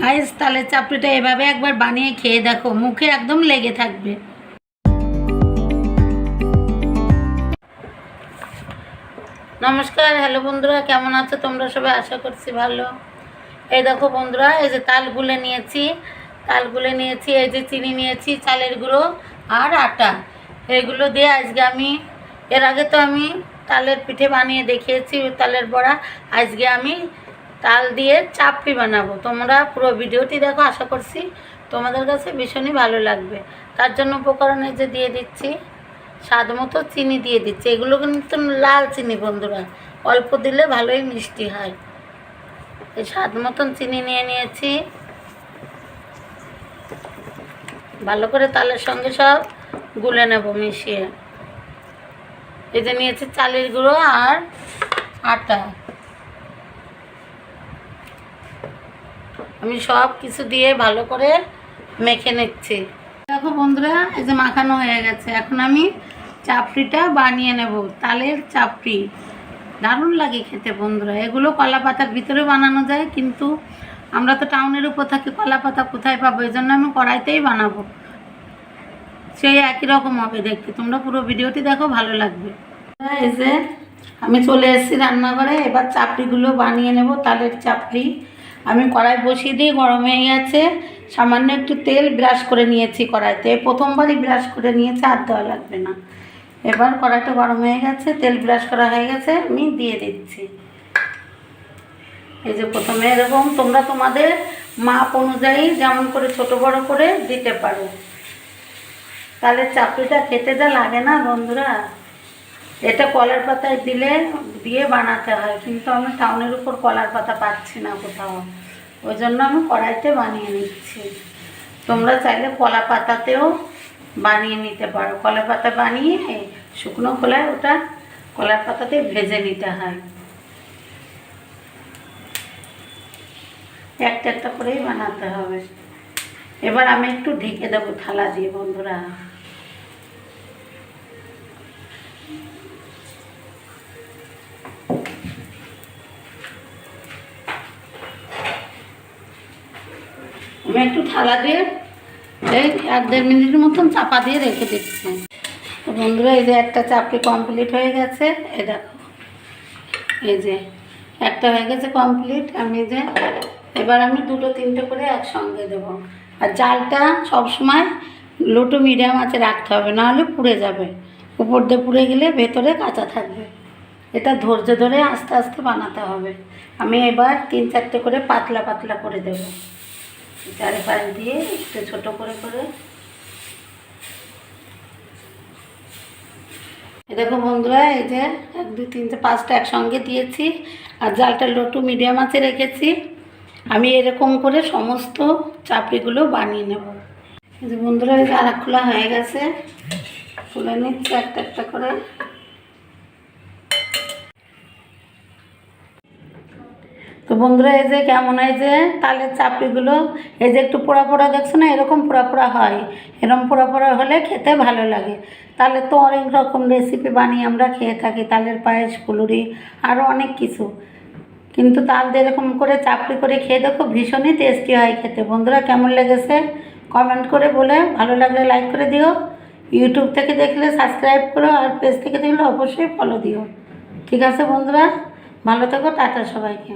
Guys তালের চাপড়িটা এভাবে একবার বানিয়ে খেয়ে দেখো, মুখে একদম লেগে থাকবে। নমস্কার, হ্যালো বন্ধুরা, কেমন আছো? তোমরা সবাই আশা করছি ভালো। এই দেখো বন্ধুরা, এই যে তাল গুলে নিয়েছি। তাল গুলে নিয়েছি, এই যে চিনি নিয়েছি, চালের গুঁড়ো আর আটা। এগুলো দিয়ে আজকে আমি, এর আগে তো আমি তালের পিঠে বানিয়ে দেখিয়েছি, তালের বড়া। আজকে আমি তাল দিয়ে চাপড়ি বানাবো। তোমরা পুরো ভিডিওটি দেখো, আশা করছি তোমাদের কাছে ভীষণই ভালো লাগবে। তার জন্য উপকরণে যে দিয়ে দিচ্ছি, স্বাদ মতো চিনি দিয়ে দিচ্ছি। এগুলো কিন্তু লাল চিনি বন্ধুরা, অল্প দিলে ভালোই মিষ্টি হয়। এই স্বাদ মতন চিনি নিয়ে নিয়েছি। ভালো করে তালের সঙ্গে সব গুলে নেব, মিশিয়ে। যে নিয়েছি চালের গুঁড়ো আর আটা। আমি সব কিছু দিয়ে ভালো করে মেখে নিচ্ছি। দেখো বন্ধুরা, এই যে মাখানো হয়ে গেছে। এখন আমি চাপড়িটা বানিয়ে নেব, তালের চাপড়ি। দারুণ লাগে খেতে বন্ধুরা। এগুলো কলা পাতার ভিতরে বানানো যায়, কিন্তু আমরা তো টাউনের উপর থাকি কলা পাতা কোথায় পাবো? এই জন্য আমি কড়াইতেই বানাবো। সেই একই রকম হবে দেখতে। তোমরা পুরো ভিডিওটি দেখো, ভালো লাগবে। এই যে আমি চলে এসেছি রান্নাঘরে। এবার চাপড়িগুলো বানিয়ে নেব, তালের চাপড়ি। আমি কড়াই বসিয়ে দিয়ে গরম হয়ে গেছে। সামান্য একটু তেল ব্রাশ করে নিয়েছি কড়াইতে। প্রথমবারই ব্রাশ করে নিয়েছে, আর দেওয়া লাগবে না। এবার কড়াইটা গরম হয়ে গেছে, তেল ব্রাশ করা হয়ে গেছে, আমি দিয়ে দিচ্ছি। এই যে প্রথমে এরকম তোমরা তোমাদের মাপ অনুযায়ী যেমন করে ছোট বড় করে দিতে পারো। তাহলে চাপড়িটা খেতে যা লাগে না বন্ধুরা। এটা কলার পাতায় দিলে, দিয়ে বানাতে হয়, কিন্তু আমি টাউনের উপর কলার পাতা পাচ্ছি না কোথাও। ওই জন্য আমি কড়াইতে বানিয়ে নিচ্ছি। তোমরা চাইলে কলা পাতাতেও বানিয়ে নিতে পারো। কলা পাতা বানিয়ে শুকনো খোলায় ওটা কলার পাতাতে ভেজে নিতে হয়। একটা একটা করেই বানাতে হবে। এবার আমি একটু ঢেকে দেবো থালা দিয়ে, বন্ধুরা। আমি একটু থালা দিয়ে এই এক দেড় মিনিটের মতন চাপা দিয়ে রেখে দিচ্ছি। বন্ধুরা, এই যে একটা চাপড়ি কমপ্লিট হয়ে গেছে। এই দেখো, এই যে একটা হয়ে গেছে কমপ্লিট আমি যে এবার আমি দুটো তিনটে করে একসঙ্গে দেবো। আর জালটা সবসময় লোটো মিডিয়াম আছে রাখতে হবে, নাহলে পুড়ে যাবে। উপর দিয়ে পুড়ে গেলে ভেতরে কাঁচা থাকবে। এটা ধৈর্য ধরে আস্তে আস্তে বানাতে হবে। আমি এবার তিন চারটে করে পাতলা পাতলা করে দেবো। চারিপাশ দিয়ে একটু ছোট করে করে। দেখো বন্ধুরা, এই যে এক, দুই তিনটে পাঁচটা একসঙ্গে দিয়েছি। আর জালটা লোটু মিডিয়াম আছে রেখেছি। আমি এরকম করে সমস্ত চাপড়িগুলো বানিয়ে নেব। এই বন্ধুরা, এই যে খোলা হয়ে গেছে। খুলে নিচ্ছে একটা একটা করে। বন্ধুরা, এই যে কেমন? এই যে তালের চাপড়িগুলো, এই যে একটু পোড়া পোড়া, দেখছ না? এরকম পোড়া পোড়া হয়। এরকম পোড়া পোড়া হলে খেতে ভালো লাগে। তাহলে তো অনেক রকম রেসিপি বানিয়ে আমরা খেয়ে থাকি, তালের পায়েস, ফুলুরি আরও অনেক কিছু। কিন্তু তাল দিয়ে এরকম করে চাপড়ি করে খেয়ে দেখো, ভীষণই টেস্টি হয় খেতে। বন্ধুরা, কেমন লেগেছে? কমেন্ট করে বলে, ভালো লাগলে লাইক করে দিও। ইউটিউব থেকে দেখলে সাবস্ক্রাইব করো আর পেজ থেকে দেখলে অবশ্যই ফলো দিও। ঠিক আছে বন্ধুরা? ভালো থেকো, টাটা সবাইকে।